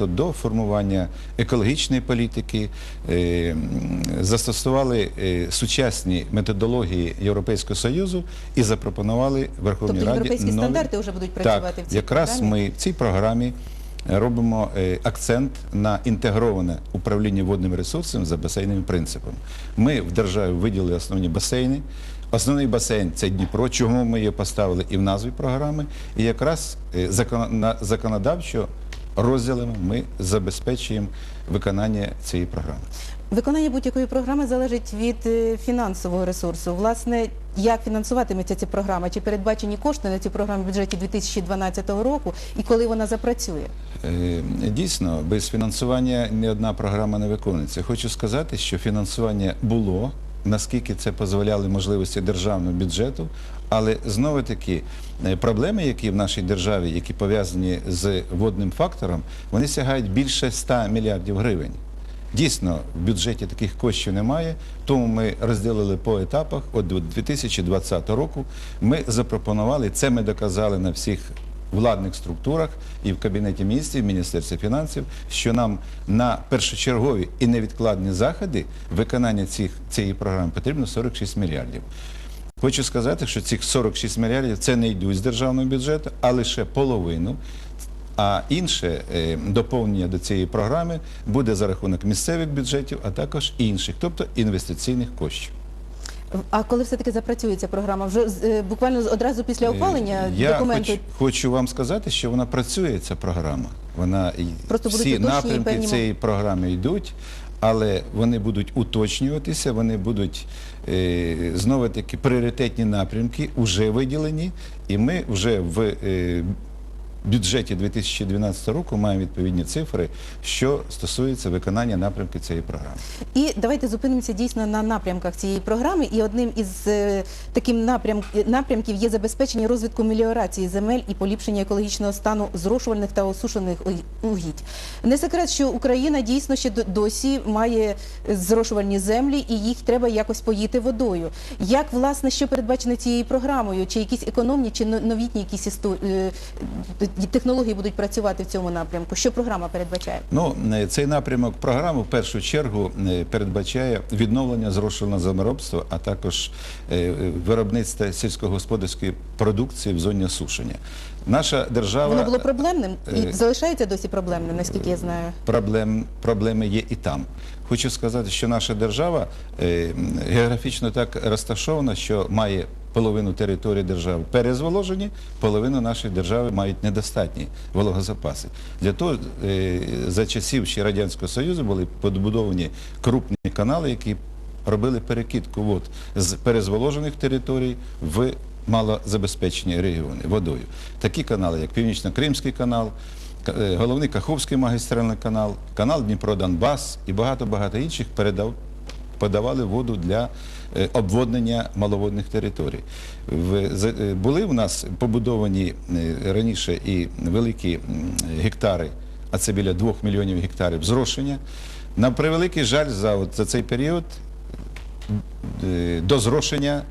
до формування екологічної політики, е, застосували е, сучасні методології Європейського Союзу і запропонували Верховній Тобто Раді європейські нові- стандарти вже будуть працювати так, в цій якраз програмі? ми в цій програмі робимо е, акцент на інтегроване управління водним ресурсом за басейновим принципом. Ми в державі виділили основні басейни. Основний басейн це Дніпро, чому ми її поставили і в назві програми. І якраз законодавчо розділами ми забезпечуємо виконання цієї програми. Виконання будь-якої програми залежить від е, фінансового ресурсу. Власне, як фінансуватиметься ця програма? Чи передбачені кошти на цю програму в бюджеті 2012 року і коли вона запрацює? Е, Дійсно, без фінансування ні одна програма не виконується. Хочу сказати, що фінансування було, наскільки це дозволяли можливості державного бюджету, але знову таки е, проблеми, які в нашій державі, які пов'язані з водним фактором, вони сягають більше 100 мільярдів гривень. Дійсно, в бюджеті таких коштів немає, тому ми розділили по етапах. От до 2020 року ми запропонували, це ми доказали на всіх владних структурах і в Кабінеті міністрів, Міністерстві фінансів, що нам на першочергові і невідкладні заходи виконання цих, цієї програми потрібно 46 мільярдів. Хочу сказати, що цих 46 мільярдів це не йдуть з державного бюджету, а лише половину. А інше е, доповнення до цієї програми буде за рахунок місцевих бюджетів, а також інших, тобто інвестиційних коштів. А коли все-таки запрацює ця програма? Вже е, буквально одразу після ухвалення Е, Я документу? хоч, хочу вам сказати, що вона працює, ця програма. Вона і Просто будуть всі уточнені напрямки певні цієї програми йдуть, але вони будуть уточнюватися, вони будуть е, знову таки пріоритетні напрямки вже виділені, і ми вже в е, бюджеті 2012 року маємо відповідні цифри, що стосується виконання напрямків цієї програми. І давайте зупинимося дійсно на напрямках цієї програми. І одним із е, таким напрям, напрямків є забезпечення розвитку меліорації земель і поліпшення екологічного стану зрошувальних та осушених угідь. Не секрет, що Україна дійсно ще досі має зрошувальні землі, і їх треба якось поїти водою. Як власне що передбачено цією програмою? Чи якісь економні, чи новітні якісь істо- технології будуть працювати в цьому напрямку? Що програма передбачає? Ну, е, цей напрямок програми в першу чергу е, передбачає відновлення зрошувального землеробства, а також е, е, сільськогосподарської продукції в зоні осушення. Наша держава Воно було проблемним і залишається досі проблемним, наскільки я знаю. проблем, проблеми є і там. Хочу сказати, що наша держава географічно так розташована, що має половину території держави перезволожені, половину нашої держави мають недостатні вологозапаси. Для того е, за часів ще Радянського Союзу були побудовані крупні канали, які робили перекидку вод з перезволожених територій в малозабезпечені регіони водою. Такі канали, як Північно-Кримський канал, е, головний Каховський магістральний канал, канал Дніпро-Донбас і багато-багато інших передав, подавали воду для е, обводнення маловодних територій. Е, були в нас побудовані е, раніше і великі гектари, а це біля 2 мільйонів гектарів зрошення. На превеликий жаль, за, цей період до зрошення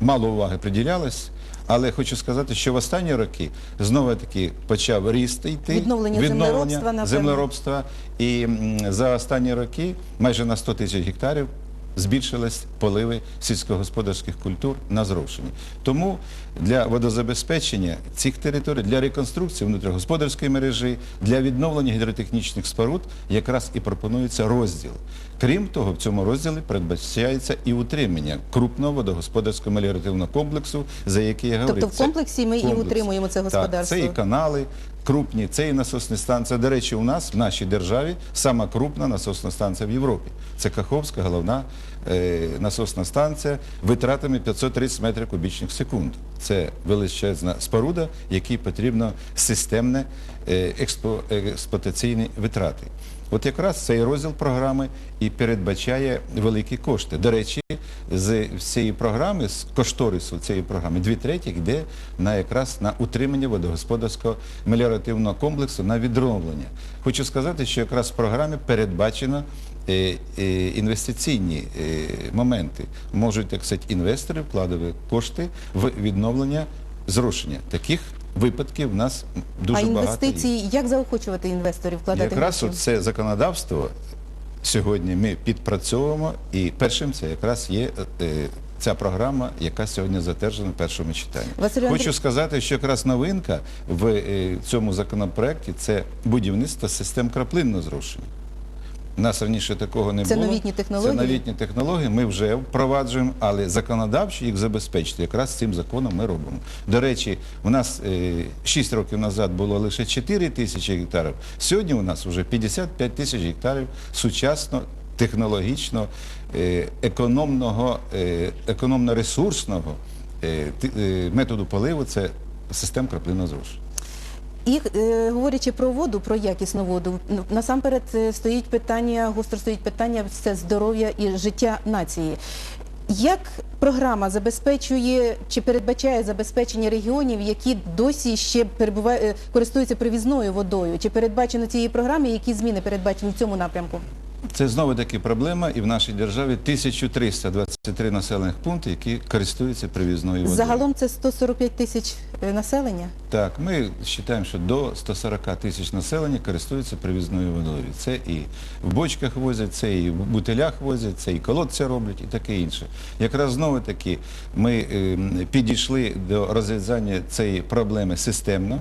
мало уваги приділялось. Але хочу сказати, що в останні роки знову таки почав ріст йти Відновлення землеробства, землеробства. І м, за останні роки майже на 100 тисяч гектарів збільшились поливи сільськогосподарських культур на зрошенні. Тому для водозабезпечення цих територій, для реконструкції внутрігосподарської мережі, для відновлення гідротехнічних споруд якраз і пропонується розділ. Крім того, в цьому розділі передбачається і утримання крупного водогосподарського меліоративного комплексу, за який я говорив. Тобто в комплексі ми і утримуємо це господарство. Так, це і канали крупні, це і насосні станції. До речі, у нас в нашій державі сама крупна насосна станція в Європі. Це Каховська головна е, насосна станція витратами 530 метрів кубічних в секунду. Це величезна споруда, якій потрібно системне е, експлуатаційні витрати. От якраз цей розділ програми і передбачає великі кошти. До речі, з цієї програми, з кошторису цієї програми, дві треті йде на якраз на утримання водогосподарського меліоративного комплексу на відновлення. Хочу сказати, що якраз в програмі передбачено е, е, інвестиційні е, моменти. Можуть, так сказати, інвестори вкладати кошти в відновлення зрушення таких випадків в нас дуже багато. є. інвестиції, як заохочувати інвесторів вкладати Якраз це законодавство сьогодні ми підпрацьовуємо, і першим це якраз є е, ця програма, яка сьогодні затверджена в першому читанні. Василю Хочу Андрій- сказати, що якраз новинка в е, цьому законопроекті це будівництво систем краплинного зрушення. У нас раніше такого не Це було. новітні технології? Це новітні технології, ми вже впроваджуємо, але законодавчо їх забезпечити. Якраз цим законом ми робимо. До речі, у нас е, 6 років назад було лише 4 тисячі гектарів. Сьогодні у нас вже 55 тисяч гектарів сучасно, технологічно, е, економного, е, економно-ресурсного е, е, методу поливу це систем краплинного зрушення. І е, говорячи про воду, про якісну воду, ну, насамперед е, стоїть питання, гостро стоїть питання це здоров'я і життя нації. Як програма забезпечує чи передбачає забезпечення регіонів, які досі ще перебуває, е, користуються привізною водою? Чи передбачено цієї програми, які зміни передбачені в цьому напрямку? Це знову таки проблема, і в нашій державі 1323 населених пункти, які користуються привізною водою. Загалом це 145 тисяч е, населення. Так, ми вважаємо, що до 140 тисяч населення користуються привізною водою. Це і в бочках возять, це і в бутилях возять, це і колодця роблять, і таке інше. Якраз знову таки ми е, підійшли до розв'язання цієї проблеми системно.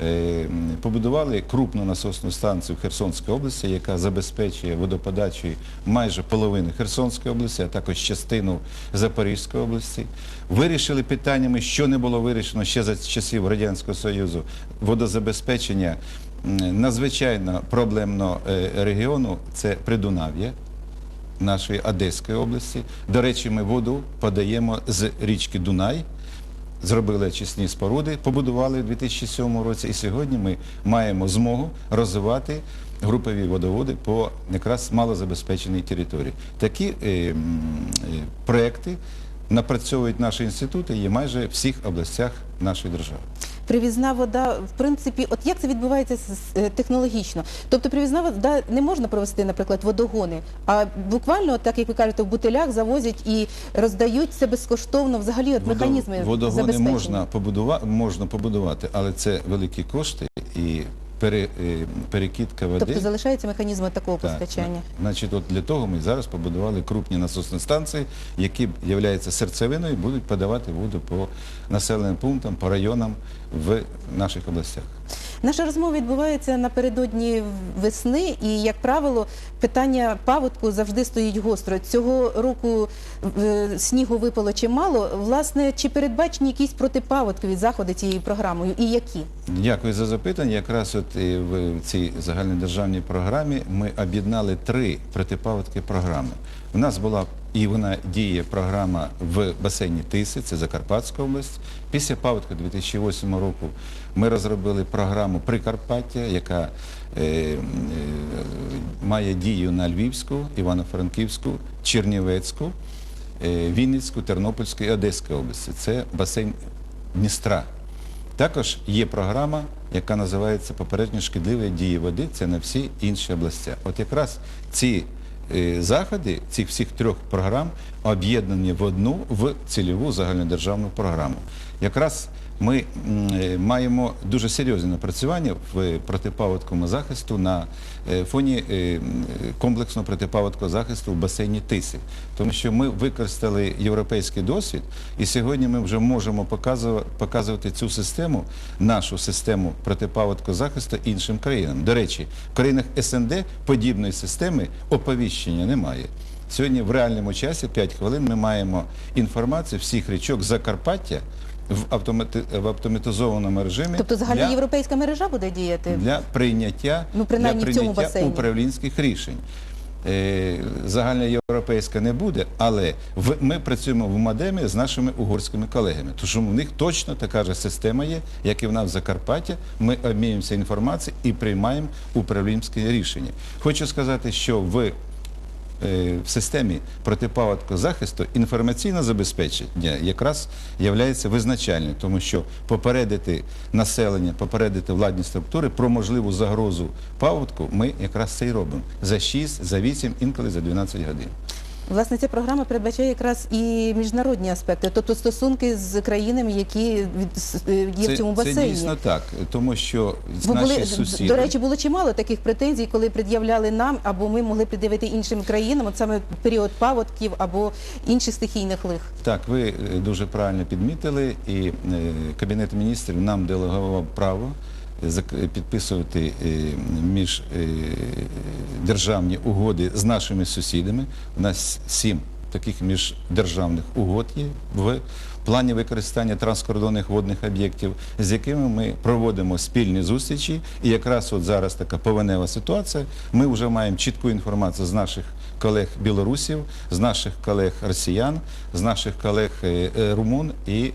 Е, Побудували крупну насосну станцію в Херсонській області, яка забезпечує водоподачу майже половину Херсонської області, а також частину Запорізької області. Вирішили питаннями, що не було вирішено ще за часів Радянського Союзу, водозабезпечення надзвичайно проблемного е, регіону це Придунав'я нашої Одеської області. До речі, ми воду подаємо з річки Дунай. Зробили очисні споруди, побудували у 2007 році, і сьогодні ми маємо змогу розвивати групові водоводи по якраз малозабезпеченій території. Такі е, е, проекти напрацьовують наші інститути є майже в всіх областях нашої держави. Привізна вода, в принципі, от як це відбувається е, технологічно? Тобто привізна вода не можна провести, наприклад, водогони, а буквально, так як ви кажете, в бутилях завозять і роздають це безкоштовно. Взагалі, от механізми Водогони можна побудувати, можна побудувати, але це великі кошти і пере, е, перекидка води. Тобто залишаються механізми такого Так, постачання. Значить, от для того ми зараз побудували крупні насосні станції, які являються серцевиною, і будуть подавати воду по населеним пунктам, по районам в наших областях. Наша розмова відбувається напередодні весни, і, як правило, питання паводку завжди стоїть гостро. Цього року е, снігу випало чимало. Власне, чи передбачені якісь протипаводкові заходи цією програмою і які? Дякую за запитання. Якраз от в цій загальнодержавній програмі ми об'єднали три протипаводки програми. У нас була і вона діє програма в басейні Тиси, це Закарпатська область. Після паводку 2008 року ми розробили програму Прикарпаття, яка е, е, має дію на Львівську, Івано-Франківську, Чернівецьку, е, Вінницьку, Тернопільську і Одеську області. Це басейн Дністра. Також є програма, яка називається попередньо шкідливі дії води. Це на всі інші області. От якраз ці заходи цих всіх трьох програм об'єднані в одну в цільову загальнодержавну програму. Якраз ми е, маємо дуже серйозне напрацювання в протипаводковому захисту на е, фоні е, комплексного протипаводкового захисту в басейні Тиси. Тому що ми використали європейський досвід, і сьогодні ми вже можемо показувати цю систему, нашу систему протипаводкового захисту іншим країнам. До речі, в країнах СНД подібної системи оповіщення немає. Сьогодні в реальному часі 5 хвилин ми маємо інформацію всіх річок Закарпаття в, автомати... в автоматизованому режимі Тобто загальноєвропейська мережа буде діяти? для прийняття, Ну, принаймні, для в цьому управлінських рішень. Е, Загальноєвропейська не буде, але в, ми працюємо в Мадемі з нашими угорськими колегами, тому в них точно така ж система є, як і в нас в Закарпатті. Ми обмінюємося інформацією і приймаємо управлінське рішення. Хочу сказати, що в в системі протипаводкового інформаційне забезпечення якраз є визначальним, тому що попередити населення, попередити владні структури про можливу загрозу паводку ми якраз це і робимо за 6, за 8, інколи за 12 годин. Власне, ця програма передбачає якраз і міжнародні аспекти, тобто стосунки з країнами, які е, є це, в цьому це дійсно так, тому що Бо наші були, сусіди... до речі, було чимало таких претензій, коли пред'являли нам, або ми могли пред'явити іншим країнам, от саме період паводків або інших стихійних лих. Так, ви е, дуже правильно підмітили, і е, Кабінет міністрів нам делегував право підписувати е, між е, угоди з нашими сусідами. У нас сім таких міждержавних угод є в плані використання транскордонних водних об'єктів, з якими ми проводимо спільні зустрічі. І якраз от зараз така повенева ситуація. Ми вже маємо чітку інформацію з наших колег білорусів, з наших колег росіян, з наших колег е, румун і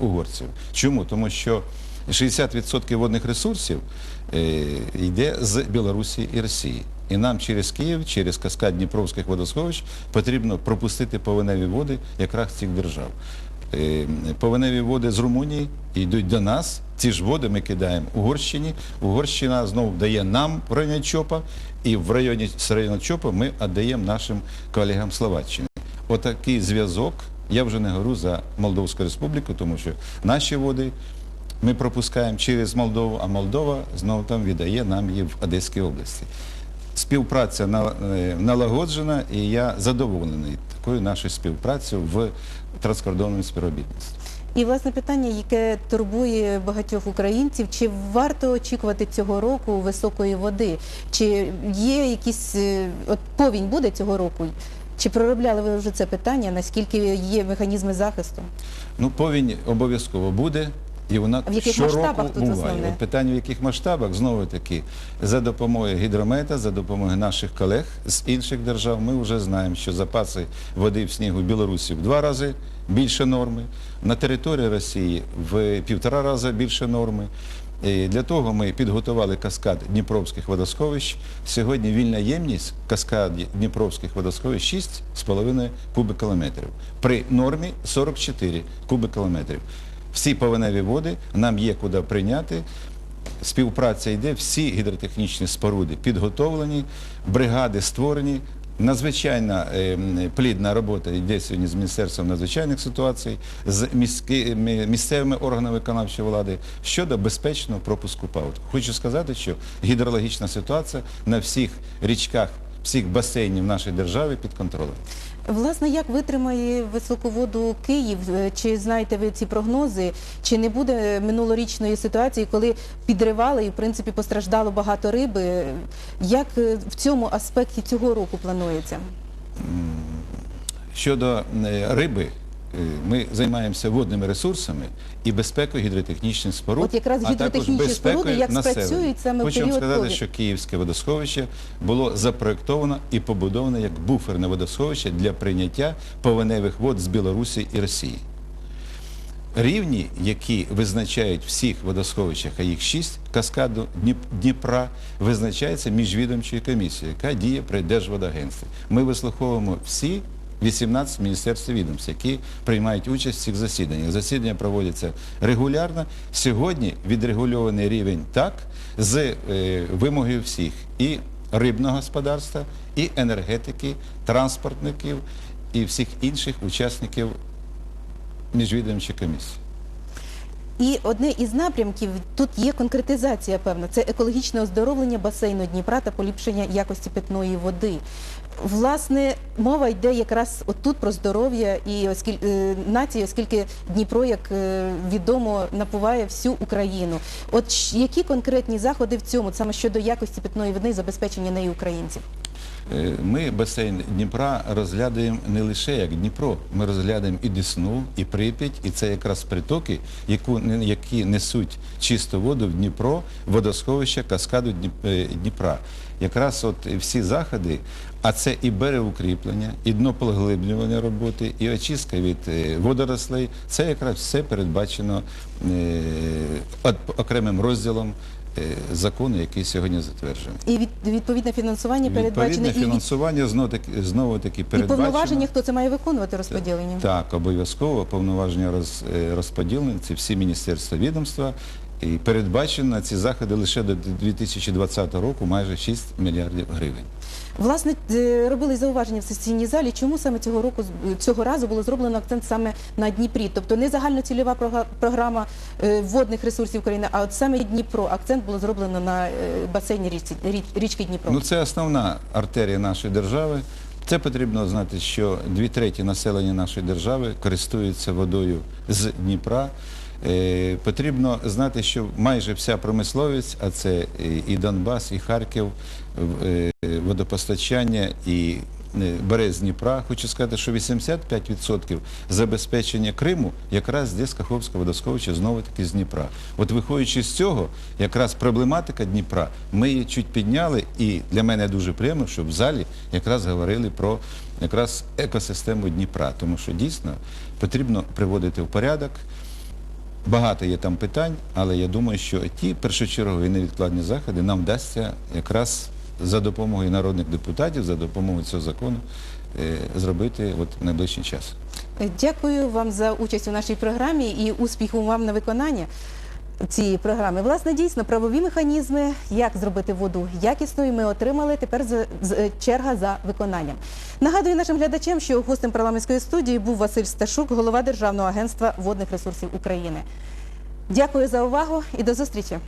угорців. Чому? Тому що 60% водних ресурсів е, йде з Білорусі і Росії. І нам через Київ, через каскад Дніпровських водосховищ потрібно пропустити повеневі води якраз цих держав. Е, Повеневі води з Румунії йдуть до нас. Ці ж води ми кидаємо Угорщині. Угорщина знову дає нам в районі ЧОПа, і в районі з району ЧОПа ми віддаємо нашим колегам Словаччини. Отакий зв'язок. Я вже не говорю за Молдовську республіку, тому що наші води ми пропускаємо через Молдову, а Молдова знову там віддає нам її в Одеській області. Співпраця е, налагоджена, і я задоволений такою нашою співпрацею в транскордонному співробітництві. І власне питання, яке турбує багатьох українців, чи варто очікувати цього року високої води? Чи є якісь е, от повінь буде цього року? Чи проробляли ви вже це питання? Наскільки є механізми захисту? Ну, повінь обов'язково буде. І вона В яких щороку масштабах тут буває. основне? От питання в яких масштабах, знову таки, за допомогою гідромета, за допомогою наших колег з інших держав, ми вже знаємо, що запаси води в снігу в Білорусі в два рази більше норми, на території Росії в півтора рази більше норми. І для того ми підготували каскад Дніпровських водосховищ. Сьогодні вільна ємність каскаді Дніпровських водосховищ 6,5 кубикілометрів. При нормі 44 кубикілометрів. Всі повеневі води нам є куди прийняти. Співпраця йде, всі гідротехнічні споруди підготовлені, бригади створені. Надзвичайна е, плідна робота йде сьогодні з Міністерством надзвичайних ситуацій, з місцевими органами виконавчої влади щодо безпечного пропуску паводку. Хочу сказати, що гідрологічна ситуація на всіх річках, всіх басейнів нашої держави під контролем. Власне, як витримає високу воду Київ? Е, Чи знаєте ви ці прогнози? Чи не буде минулорічної ситуації, коли підривали і в принципі постраждало багато риби? Як е, в цьому аспекті цього року планується? Щодо е, риби, ми займаємося водними ресурсами і безпекою гідротехнічних споруд. От якраз а також гідротехнічні безпекою споруди, як населення. спрацюють саме Хочу період сказати, що Київське водосховище було запроєктовано і побудоване як буферне водосховище для прийняття повеневих вод з Білорусі і Росії. Рівні, які визначають всіх водосховищах, а їх шість, каскаду Дніп- Дніпра, визначається міжвідомчою комісією, яка діє при Держводагентстві. Ми вислуховуємо всі 18 міністерств і відомств, які приймають участь в цих засіданнях. Засідання проводяться регулярно. Сьогодні відрегульований рівень так з е, вимогою всіх і рибного господарства, і енергетики, транспортників і всіх інших учасників міжвідомчої комісії. І одне із напрямків тут є конкретизація певна. Це екологічне оздоровлення басейну Дніпра та поліпшення якості питної води. Власне, мова йде якраз отут про здоров'я і оскільки е, нації, оскільки Дніпро, як е, відомо, напуває всю Україну. От які конкретні заходи в цьому, саме щодо якості питної води забезпечення неї українців? Е, Ми басейн Дніпра розглядаємо не лише як Дніпро, ми розглядаємо і Десну, і Прип'ять, і це якраз притоки, які несуть чисту воду в Дніпро, водосховища каскаду е, Дніпра. Якраз от всі заходи, а це і берегукріплення, і днопоглиблювання роботи, і очистка від е, водорослей, це якраз все передбачено окремим розділом закону, який сьогодні затверджений. І від, відповідне фінансування передбачене Відповідне фінансування знову таки, знову таки і передбачено. повноваження, хто це має виконувати розподілення? Так, обов'язково повноваження роз, е, розподілені, це всі міністерства відомства. І передбачено ці заходи лише до 2020 року майже 6 мільярдів гривень. Власне, е, робили зауваження в сесійній залі, чому саме цього року цього разу було зроблено акцент саме на Дніпрі, тобто не загальноцільова програма е, водних ресурсів України, а от саме Дніпро. Акцент було зроблено на е, басейні річці, річки Дніпро. Ну, це основна артерія нашої держави. Це потрібно знати, що дві треті населення нашої держави користуються водою з Дніпра. Е, потрібно знати, що майже вся промисловість, а це і- і Донбас, і Харків, е, водопостачання і е, бере з Дніпра. Хочу сказати, що 85% забезпечення Криму якраз здесь Каховське водосховище знову таки з Дніпра. От виходячи з цього, якраз проблематика Дніпра, ми її чуть підняли, і для мене дуже приємно, що в залі якраз говорили про якраз екосистему Дніпра, тому що дійсно потрібно приводити в порядок. Багато є там питань, але я думаю, що ті першочергові невідкладні заходи нам вдасться якраз за допомогою народних депутатів, за допомогою цього закону е, зробити в найближчий час. Дякую вам за участь у нашій програмі і успіху вам на виконання цієї програми. Власне, дійсно, правові механізми, як зробити воду якісною, ми отримали. Тепер е, черга за виконанням. Нагадую нашим глядачам, що гостем парламентської студії був Василь Сташук, голова Державного агентства водних ресурсів України. Дякую за увагу і до зустрічі.